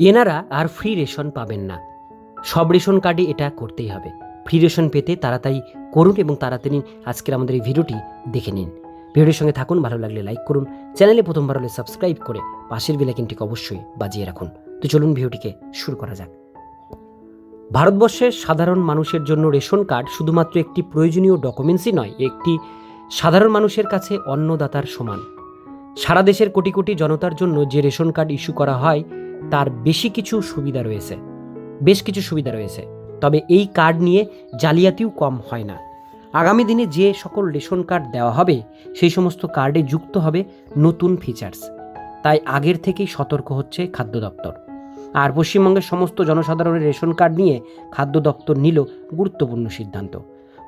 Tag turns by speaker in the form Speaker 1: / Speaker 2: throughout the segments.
Speaker 1: এনারা আর free ration পাবেন না। সব রেশন কার্ডে এটা করতেই হবে। ফ্রি রেশন পেতে তাড়াতাড়ি করুন এবং তাড়াতাড়ি আজকের আমাদের এই ভিডিওটি দেখে নিন। ভিডিওর সঙ্গে থাকুন, ভালো লাগলে লাইক করুন। চ্যানেলে প্রথমবার হলে সাবস্ক্রাইব করে পাশের বেলাইকিনটিকে অবশ্যই বাজিয়ে রাখুন। তো চলুন ভিডিওটিকে শুরু করা যাক। ভারতবর্ষের সাধারণ মানুষের জন্য রেশন কার্ড শুধুমাত্র একটি প্রয়োজনীয় ডকুমেন্টসই নয় একটি সাধারণ মানুষের কাছে অন্নদাতার সমান। সারা দেশের কোটি কোটি জনতার জন্য যে রেশন কার্ড ইস্যু করা হয়, তার বেশি কিছু সুবিধা রয়েছে। বেশ কিছু সুবিধা রয়েছে, তবে এই কার্ড নিয়ে জালিয়াতিও কম হয় না। আগামী দিনে যে সকল রেশন কার্ড দেওয়া হবে, সেই সমস্ত কার্ডে যুক্ত হবে নতুন ফিচার্স। তাই আগের থেকেই সতর্ক হচ্ছে খাদ্য দপ্তর। আর পশ্চিমবঙ্গের সমস্ত জনসাধারণের রেশন কার্ড নিয়ে খাদ্য দপ্তর নিল গুরুত্বপূর্ণ সিদ্ধান্ত।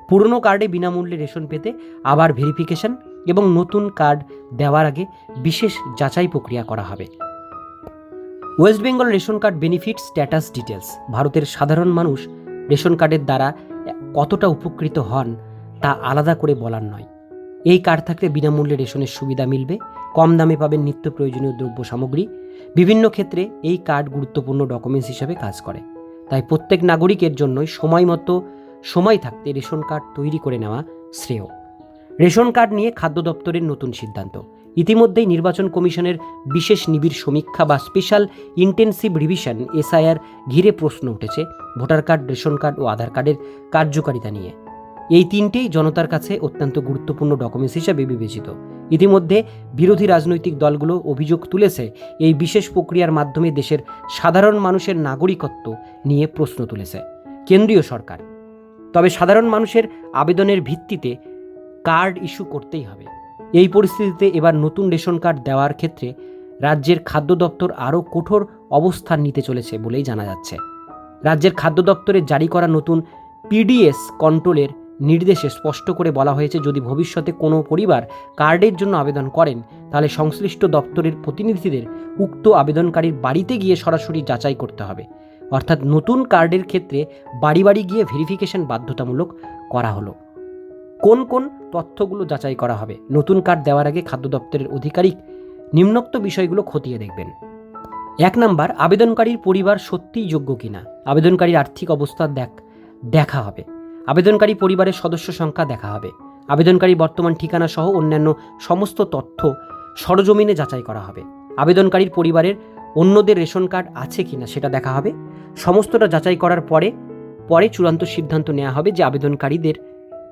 Speaker 1: পুরনো কার্ডে বিনামূল্যে রেশন পেতে আবার ভেরিফিকেশন এবং নতুন কার্ড দেওয়ার আগে বিশেষ যাচাই প্রক্রিয়া করা হবে। West Bengal ration card benefit status details ভারতের সাধারণ মানুষ রেশন কার্ডের দ্বারা কতটা উপকৃত হন তা আলাদা করে বলার নয়। এই কার্ড থাকলে বিনামূল্যে রেশনের সুবিধা মিলবে, কম দামে পাবেন নিত্য প্রয়োজনীয় দ্রব্য সামগ্রী। বিভিন্ন ক্ষেত্রে এই কার্ড গুরুত্বপূর্ণ ডকুমেন্টস হিসাবে কাজ করে। তাই প্রত্যেক নাগরিকের জন্যই সময় মতো সময় থাকতে রেশন কার্ড তৈরি করে নেওয়া শ্রেয়। রেশন কার্ড নিয়ে খাদ্য দপ্তরের নতুন সিদ্ধান্ত। ইতিমধ্যেই নির্বাচন কমিশনের বিশেষ নিবিড় সমীক্ষা বা স্পেশাল ইন্টেন্সিভ রিভিশন এসআইআর ঘিরে প্রশ্ন উঠেছে ভোটার কার্ড, রেশন কার্ড ও আধার কার্ডের কার্যকারিতা নিয়ে। এই তিনটেই জনতার কাছে অত্যন্ত গুরুত্বপূর্ণ ডকুমেন্টস হিসাবে বিবেচিত। ইতিমধ্যে বিরোধী রাজনৈতিক দলগুলো অভিযোগ তুলেছে এই বিশেষ প্রক্রিয়ার মাধ্যমে দেশের সাধারণ মানুষের নাগরিকত্ব নিয়ে প্রশ্ন তুলেছে। কেন্দ্রীয় সরকার তবে সাধারণ মানুষের আবেদনের ভিত্তিতে কার্ড ইস্যু করতেই হবে। এই পরিস্থিতিতে এবার নতুন রেশন কার্ড দেওয়ার ক্ষেত্রে রাজ্যের খাদ্য দপ্তর আরও কঠোর অবস্থান নিতে চলেছে বলেই জানা যাচ্ছে। রাজ্যের খাদ্য দপ্তরের জারি করা নতুন পিডিএস কন্ট্রোলের নির্দেশে স্পষ্ট করে বলা হয়েছে, যদি ভবিষ্যতে কোনো পরিবার কার্ডের জন্য আবেদন করেন, তাহলে সংশ্লিষ্ট দপ্তরের প্রতিনিধিদের উক্ত আবেদনকারীর বাড়িতে গিয়ে সরাসরি যাচাই করতে হবে। অর্থাৎ নতুন কার্ডের ক্ষেত্রে বাড়ি বাড়ি গিয়ে ভেরিফিকেশন বাধ্যতামূলক করা হলো। কোন কোন তথ্যগুলো যাচাই করা হবে? নতুন কার্ড দেওয়ার আগে খাদ্য দপ্তরের আধিকারিক নিম্নোক্ত বিষয়গুলো খতিয়ে দেখবেন। এক নাম্বার, আবেদনকারীর পরিবার সত্যিই যোগ্য কিনা? আবেদনকারীর আর্থিক অবস্থা দেখ, দেখা হবে। আবেদনকারী পরিবারের সদস্য সংখ্যা দেখা হবে। আবেদনকারী বর্তমান ঠিকানা সহ অন্যান্য সমস্ত তথ্য সরজমিনে যাচাই করা হবে। আবেদনকারীর পরিবারের অন্যদের রেশন কার্ড আছে কিনা সেটা দেখা হবে। সমস্তটা যাচাই করার পরে পরে চূড়ান্ত সিদ্ধান্ত নেওয়া হবে যে আবেদনকারীদের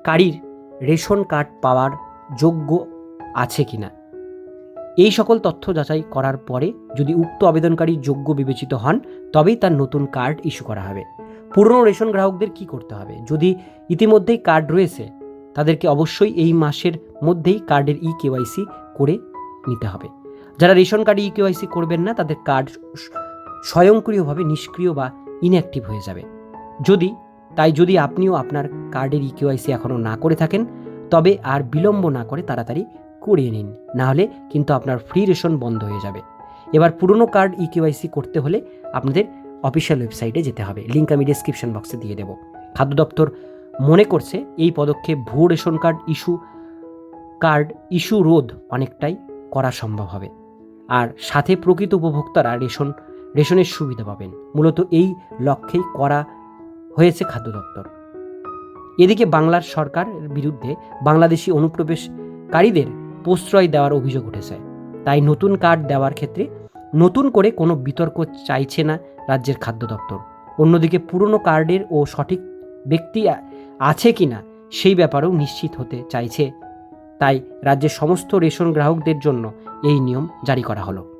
Speaker 1: কারীর রেশন কার্ড পাওয়ার যোগ্য আছে কিনা এই সকল তথ্য যাচাই করার পরে যদি উক্ত আবেদনকারী যোগ্য বিবেচিত হন, তবেই তার নতুন কার্ড ইস্যু করা হবে। পুরনো রেশন গ্রাহকদের কি করতে হবে? যদি ইতিমধ্যেই কার্ড রয়েছে, তাদেরকে অবশ্যই এই মাসের মধ্যেই কার্ডের ই কেওয়াইসি করে নিতে হবে। যারা রেশন কার্ডে ই কেওয়াইসি করবেন না, তাদের কার্ড স্বয়ংক্রিয়ভাবে নিষ্ক্রিয় বা ইনঅ্যাক্টিভ হয়ে যাবে। যদি, তাই যদি আপনিও আপনার কার্ডের ই কেওয়াইসি এখনও না করে থাকেন, তবে আর বিলম্ব না করে তাড়াতাড়ি করিয়ে নিন। না হলে কিন্তু আপনার ফ্রি রেশন বন্ধ হয়ে যাবে। এবার পুরনো কার্ড ই কেওয়াইসি করতে হলে আপনাদের অফিসিয়াল ওয়েবসাইটে যেতে হবে। লিঙ্ক আমি ডিসক্রিপশন বক্সে দিয়ে দেবো। খাদ্য দপ্তর মনে করছে এই পদক্ষেপ ভুয়ো ration card issue card issue রোধ অনেকটাই করা সম্ভব হবে। আর সাথে প্রকৃত উপভোক্তারা রেশন রেশনের সুবিধা পাবেন। মূলত এই লক্ষ্যেই করা হয়েছে খাদ্য দপ্তর। এদিকে বাংলার সরকারের বিরুদ্ধে বাংলাদেশি অনুপ্রবেশকারীদের প্রশ্রয় দেওয়ার অভিযোগ উঠেছে। তাই নতুন কার্ড দেওয়ার ক্ষেত্রে নতুন করে কোনো বিতর্ক চাইছে না রাজ্যের খাদ্য দপ্তর। অন্যদিকে পুরনো কার্ডের ও সঠিক ব্যক্তি আছে কিনা সেই ব্যাপারেও নিশ্চিত হতে চাইছে। তাই রাজ্যের সমস্ত রেশন গ্রাহকদের জন্য এই নিয়ম জারি করা হলো।